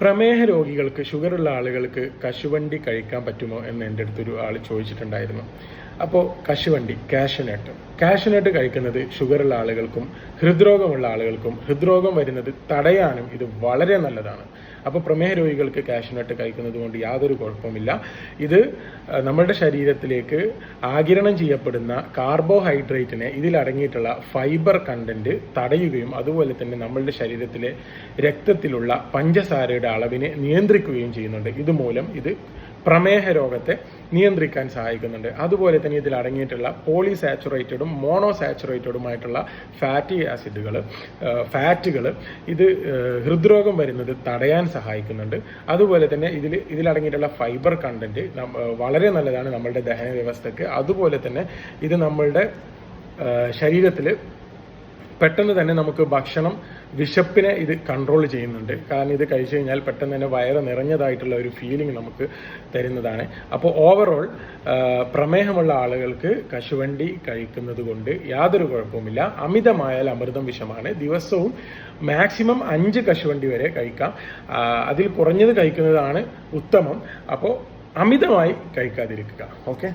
പ്രമേഹ രോഗികൾക്ക് ഷുഗറുള്ള ആളുകൾക്ക് കശുവണ്ടി കഴിക്കാൻ പറ്റുമോ എന്ന് എന്റെ അടുത്തൊരു ആൾ ചോദിച്ചിട്ടുണ്ടായിരുന്നു. അപ്പോൾ കശുവണ്ടി കാഷ്യനട്ട്. കാഷ്യനട്ട് കഴിക്കുന്നത് ഷുഗറുള്ള ആളുകൾക്കും ഹൃദ്രോഗമുള്ള ആളുകൾക്കും ഹൃദ്രോഗം വരുന്നത് തടയാനും ഇത് വളരെ നല്ലതാണ്. അപ്പോൾ പ്രമേഹ രോഗികൾക്ക് കാഷ്യനട്ട് കഴിക്കുന്നത് കൊണ്ട് യാതൊരു കുഴപ്പമില്ല ഇത് നമ്മുടെ ശരീരത്തിലേക്ക് ആകിരണം ചെയ്യപ്പെടുന്ന കാർബോഹൈഡ്രേറ്റിനെ ഇതിലടങ്ങിയിട്ടുള്ള ഫൈബർ കണ്ടന്റ് തടയുകയും അതുപോലെ തന്നെ നമ്മളുടെ ശരീരത്തിലെ രക്തത്തിലുള്ള പഞ്ചസാരയുടെ അളവിനെ നിയന്ത്രിക്കുകയും ചെയ്യുന്നുണ്ട്. ഇതുമൂലം ഇത് പ്രമേഹ രോഗത്തെ നിയന്ത്രിക്കാൻ സഹായിക്കുന്നുണ്ട്. അതുപോലെ തന്നെ ഇതിൽ അടങ്ങിയിട്ടുള്ള പോളിസാച്ചുറേറ്റഡും മോണോസാച്ചുറേറ്റഡുമായിട്ടുള്ള ഫാറ്റി ആസിഡുകൾ ഫാറ്റുകൾ ഇത് ഹൃദ്രോഗം വരുന്നത് തടയാൻ സഹായിക്കുന്നുണ്ട്. അതുപോലെ തന്നെ ഇതിൽ ഇതിലടങ്ങിയിട്ടുള്ള ഫൈബർ കണ്ടന്റ് വളരെ നല്ലതാണ് നമ്മളുടെ ദഹന വ്യവസ്ഥയ്ക്ക് അതുപോലെ തന്നെ ഇത് നമ്മളുടെ ശരീരത്തിൽ പെട്ടെന്ന് തന്നെ നമുക്ക് ഭക്ഷണം വിശപ്പിനെ ഇത് കൺട്രോൾ ചെയ്യുന്നുണ്ട്. കാരണം ഇത് കഴിച്ചു കഴിഞ്ഞാൽ പെട്ടെന്ന് തന്നെ വയറ് നിറഞ്ഞതായിട്ടുള്ള ഒരു ഫീലിംഗ് നമുക്ക് തരുന്നതാണ്. അപ്പോൾ ഓവറോൾ പ്രമേഹമുള്ള ആളുകൾക്ക് കശുവണ്ടി കഴിക്കുന്നത് കൊണ്ട് യാതൊരു കുഴപ്പവുമില്ല. അമിതമായാൽ അമൃതം വിഷമാണ്. ദിവസവും മാക്സിമം അഞ്ച് കശുവണ്ടി വരെ കഴിക്കാം. അതിൽ കുറഞ്ഞത് കഴിക്കുന്നതാണ് ഉത്തമം. അപ്പോൾ അമിതമായി കഴിക്കാതിരിക്കുക. ഓക്കെ